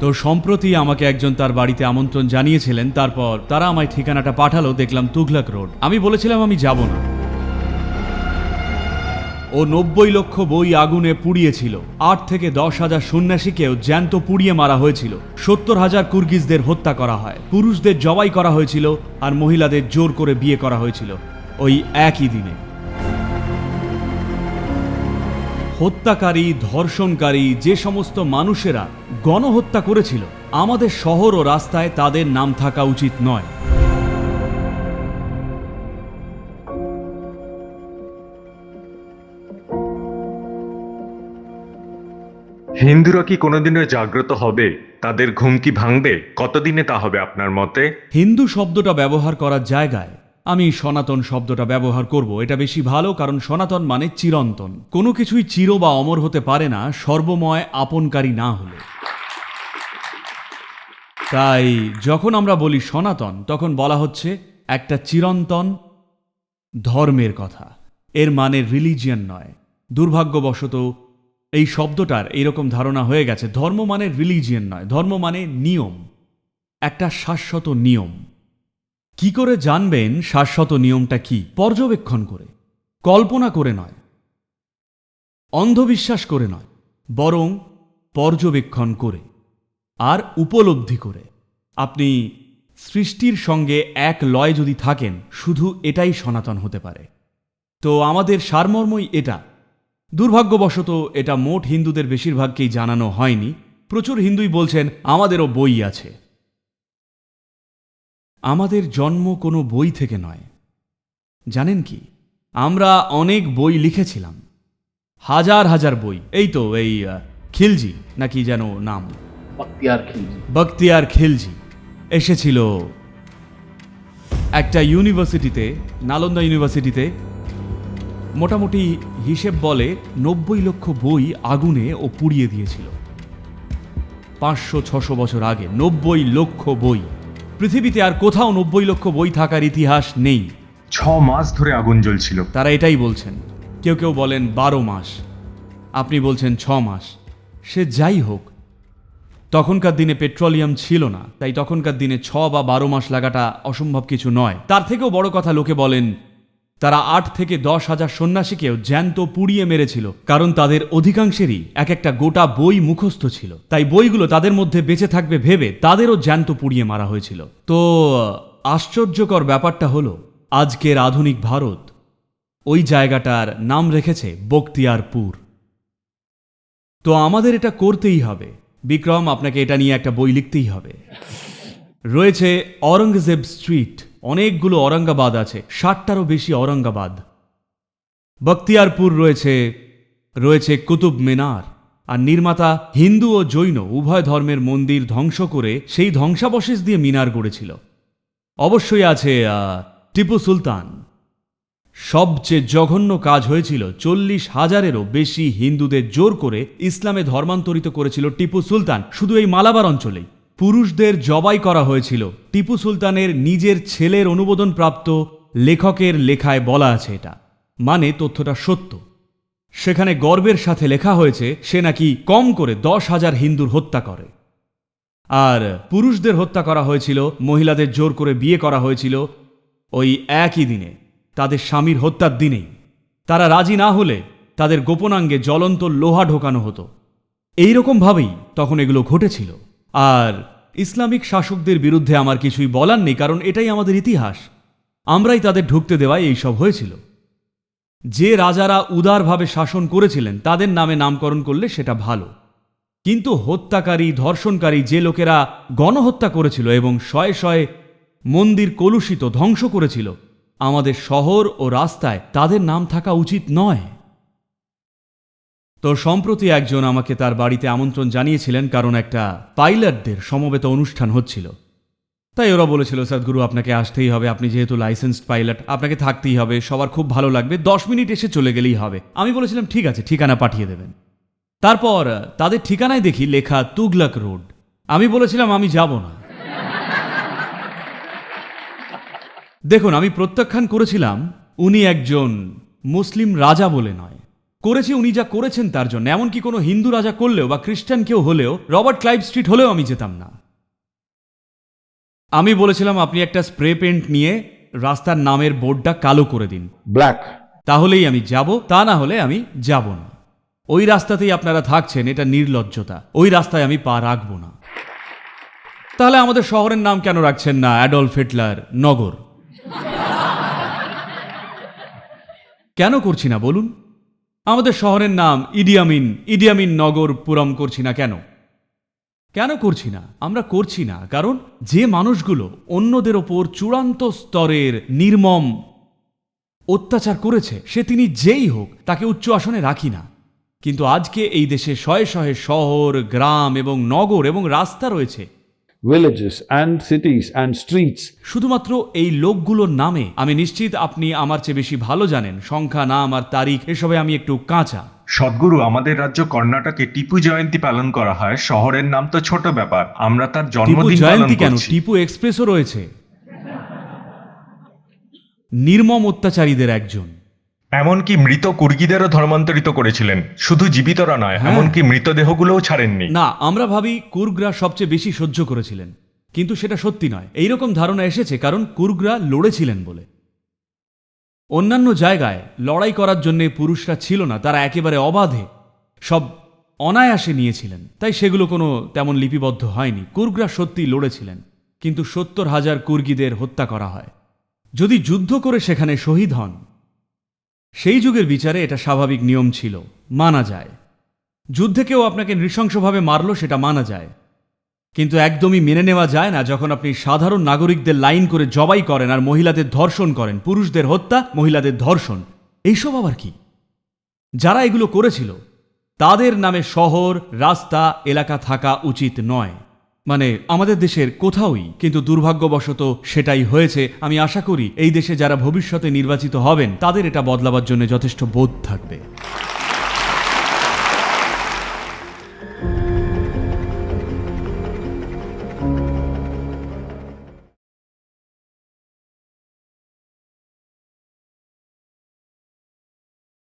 তো সম্প্রতি আমাকে একজন তার বাড়িতে আমন্ত্রণ জানিয়েছিলেন, তারপর তারা আমায় ঠিকানাটা পাঠালো, দেখলাম তুগলাক রোড। আমি বলেছিলাম আমি যাব না। ও নব্বই লক্ষ বই আগুনে পুড়িয়েছিল। আট থেকে দশ হাজার সন্ন্যাসীকেও জ্যান্ত পুড়িয়ে মারা হয়েছিল। সত্তর হাজার কুর্গিজদের হত্যা করা হয়। পুরুষদের জবাই করা হয়েছিল আর মহিলাদের জোর করে বিয়ে করা হয়েছিল। ওই একই দিনে। হত্যাকারী ধর্ষণকারী যে সমস্ত মানুষেরা গণহত্যা করেছিল আমাদের শহর ও রাস্তায় তাদের নাম থাকা উচিত নয়। হিন্দুরা কি কোনোদিনও জাগ্রত হবে? তাদের ঘুম কি ভাঙবে? কতদিনে তা হবে আপনার মতে? হিন্দু শব্দটা ব্যবহার করার জায়গায় আমি সনাতন শব্দটা ব্যবহার করব। এটা বেশি ভালো, কারণ সনাতন মানে চিরন্তন। কোনো কিছুই চির বা অমর হতে পারে না, সর্বময় আপনকারী না হলে। তাই যখন আমরা বলি সনাতন, তখন বলা হচ্ছে একটা চিরন্তন ধর্মের কথা। এর মানে রিলিজিয়ান নয়। দুর্ভাগ্যবশত এই শব্দটার এইরকম ধারণা হয়ে গেছে। ধর্ম মানে রিলিজিয়ান নয়। ধর্ম মানে নিয়ম। একটা শাশ্বত নিয়ম। কি করে জানবেন শাশ্বত নিয়মটা কি? পর্যবেক্ষণ করে। কল্পনা করে নয়। অন্ধবিশ্বাস করে নয়। বরং পর্যবেক্ষণ করে। আর উপলব্ধি করে। আপনি সৃষ্টির সঙ্গে এক লয় যদি থাকেন, শুধু এটাই সনাতন হতে পারে। তো আমাদের সারমর্মই এটা। দুর্ভাগ্যবশত এটা মোট হিন্দুদের বেশিরভাগকেই জানানো হয়নি। প্রচুর হিন্দুই বলছেন, আমাদেরও বই আছে। আমাদের জন্ম কোনো বই থেকে নয়। জানেন কি? আমরা অনেক বই লিখেছিলাম। হাজার হাজার বই। এই তো এই খিলজি নাকি যেন নাম। বখতিয়ার খিলজি। এসেছিল একটা ইউনিভার্সিটিতে নালন্দা ইউনিভার্সিটিতে। মোটামুটি হিসেব বলে নব্বই লক্ষ বই আগুনে ও পুড়িয়ে দিয়েছিল। পাঁচশো ছশো বছর আগে নব্বই লক্ষ বই। পৃথিবীতে আর কোথাও নব্বই লক্ষ বই থাকার ইতিহাস নেই। ছ মাস ধরে আগুন জ্বলছিল। তারা এটাই বলছেন। কেউ কেউ বলেন বারো মাস। আপনি বলছেন ছ মাস। সে যাই হোক তখনকার দিনে পেট্রোলিয়াম ছিল না তাই তখনকার দিনে ছ বা বারো মাস লাগাটা অসম্ভব কিছু নয়। তার থেকেও বড় কথা লোকে বলেন তারা আট থেকে দশ হাজার সন্ন্যাসীকেও জ্যান্ত পুড়িয়ে মেরেছিল, কারণ তাদের অধিকাংশেরই এক একটা গোটা বই মুখস্থ ছিল। তাই বইগুলো তাদের মধ্যে বেঁচে থাকবে ভেবে তাদেরও জ্যান্ত পুড়িয়ে মারা হয়েছিল। তো, আশ্চর্যকর ব্যাপারটা হলো, আজকের আধুনিক ভারত ওই জায়গাটার নাম রেখেছে বক্তিয়ারপুর। তো আমাদের এটা করতেই হবে। বিক্রম, আপনাকে এটা নিয়ে একটা বই লিখতেই হবে। রয়েছে অরঙ্গজেব স্ট্রিট। অনেকগুলো অরঙ্গাবাদ আছে, ষাটটারও বেশি অরঙ্গাবাদ বক্তিয়ারপুর রয়েছে রয়েছে কুতুব মিনার। আর নির্মাতা হিন্দু ও জৈন উভয় ধর্মের মন্দির ধ্বংস করে সেই ধ্বংসাবশেষ দিয়ে মিনার গড়েছিল। অবশ্যই আছে টিপু সুলতান। সবচেয়ে জঘন্য কাজ হয়েছিল চল্লিশ হাজারেরও বেশি হিন্দুদের জোর করে ইসলামে ধর্মান্তরিত করেছিল টিপু সুলতান, শুধু এই মালাবার অঞ্চলেই। পুরুষদের জবাই করা হয়েছিল। টিপু সুলতানের নিজের ছেলের অনুমোদনপ্রাপ্ত লেখকের লেখায় বলা আছে এটা। মানে তথ্যটা সত্য। সেখানে গর্বের সাথে লেখা হয়েছে, সে নাকি কম করে দশ হাজার হিন্দুর হত্যা করে। আর পুরুষদের হত্যা করা হয়েছিল, মহিলাদের জোর করে বিয়ে করা হয়েছিল ওই একই দিনে, তাদের স্বামীর হত্যার দিনেই। তারা রাজি না হলে তাদের গোপনাঙ্গে জ্বলন্ত লোহা ঢোকানো হতো। এইরকমভাবেই তখন এগুলো ঘটেছিল। আর ইসলামিক শাসকদের বিরুদ্ধে আমার কিছুই বলার নেই, কারণ এটাই আমাদের ইতিহাস। আমরাই তাদের ঢুকতে দেওয়ায় এইসব হয়েছিল। যে রাজারা উদারভাবে শাসন করেছিলেন, তাদের নামে নামকরণ করলে সেটা ভালো। কিন্তু হত্যাকারী, ধর্ষণকারী যে লোকেরা গণহত্যা করেছিল এবং শয়ে শয়ে মন্দির কলুষিত, ধ্বংস করেছিল, আমাদের শহর ও রাস্তায় তাদের নাম থাকা উচিত নয়। তো সম্প্রতি একজন আমাকে তার বাড়িতে আমন্ত্রণ জানিয়েছিলেন কারণ একটা পাইলটদের সমবেত অনুষ্ঠান হচ্ছিল। তাই ওরা বলেছিল সদ্গুরু আপনাকে আসতেই হবে। আপনি যেহেতু লাইসেন্সড পাইলট আপনাকে থাকতেই হবে। সবার খুব ভালো লাগবে। দশ মিনিট এসে চলে গেলেই হবে। আমি বলেছিলাম, ঠিক আছে, ঠিকানা পাঠিয়ে দেবেন। তারপর তাদের ঠিকানায় দেখি লেখা তুগলাক রোড। আমি বলেছিলাম, আমি যাব না। দেখুন, আমি প্রত্যাখ্যান করেছিলাম, উনি একজন মুসলিম রাজা বলে নয়। করেছি উনি যা করেছেন তার জন্য। এমনকি কোনো হিন্দু রাজা করলেও বা খ্রিস্টান কেউ হলেও রবার্ট ক্লাইভ স্ট্রিট হলেও আমি যেতাম না। আমি বলেছিলাম আপনি একটা স্প্রে পেন্ট নিয়ে রাস্তার নামের বোর্ডটা কালো করে দিন। ব্ল্যাক। তাহলেই আমি যাব তা না হলে আমি যাব না। ওই রাস্তাতেই আপনারা থাকছেন এটা নির্লজ্জতা। ওই রাস্তায় আমি পা রাখব না। তাহলে আমাদের শহরের নাম কেন রাখছেন না? অ্যাডলফ হিটলার নগর। কেন করছি না বলুন? আমাদের শহরের নাম ইডিয়ামিন ইডিয়ামিন নগর পুরম করছি না কেন? কেন করছি না? আমরা করছি না, কারণ যে মানুষগুলো অন্যদের ওপর চূড়ান্ত স্তরের নির্মম অত্যাচার করেছে, সে তিনি যেই হোক, তাকে উচ্চ আসনে রাখি না। কিন্তু আজকে এই দেশে শয়ে শয়ে শহর, গ্রাম এবং নগর এবং রাস্তা রয়েছে Villages and cities and streets. শুধুমাত্র এই লোকগুলোর নামে আমি নিশ্চিত আপনি আমার চেয়ে বেশি ভালো জানেন। সংখ্যা নাম আর তারিখ এসবে আমি একটু কাঁচা। সদ্গুরু আমাদের রাজ্য কর্ণাটকে টিপু জয়ন্তী পালন করা হয়। শহরের নাম তো ছোট ব্যাপার। আমরা তার টিপু জন্মদিন পালন জয়ন্তী কেন? করছি। টিপু এক্সপ্রেসও রয়েছে। নির্মম অত্যাচারীদের একজন। এমনকি মৃত কুর্গিদেরও ধর্মান্তরিত করেছিলেন। শুধু জীবিতরা নয় হ্যাঁ। এমনকি মৃতদেহগুলোও ছাড়েননি। না আমরা ভাবি কুর্গরা সবচেয়ে বেশি সহ্য করেছিলেন। কিন্তু সেটা সত্যি নয়। এইরকম ধারণা এসেছে কারণ কুর্গরা লড়েছিলেন বলে। অন্যান্য জায়গায় লড়াই করার জন্য পুরুষরা ছিল না তারা একেবারে অবাধে সব অনায়াসে নিয়েছিলেন। তাই সেগুলো কোনো তেমন লিপিবদ্ধ হয়নি। কুর্গরা সত্যি লড়েছিলেন কিন্তু সত্তর হাজার কুর্গিদের হত্যা করা হয়। যদি যুদ্ধ করে সেখানে শহীদ হন সেই যুগের বিচারে এটা স্বাভাবিক নিয়ম ছিল, মানা যায়। যুদ্ধে কেউ আপনাকে নৃশংসভাবে মারলো, সেটা মানা যায়। কিন্তু একদমই মেনে নেওয়া যায় না যখন আপনি সাধারণ নাগরিকদের লাইন করে জবাই করেন আর মহিলাদের ধর্ষণ করেন, পুরুষদের হত্যা, মহিলাদের ধর্ষণ। এইসব আবার কি? যারা এগুলো করেছিল, তাদের নামে শহর, রাস্তা, এলাকা থাকা উচিত নয়। মানে আমাদের দেশের কোথাওই কিন্তু দুর্ভাগ্যবশত সেটাই হয়েছে। আমি আশা করি এই দেশে যারা ভবিষ্যতে নির্বাচিত হবেন, তাদের এটা বদলাবার জন্য যথেষ্ট বোধ থাকবে।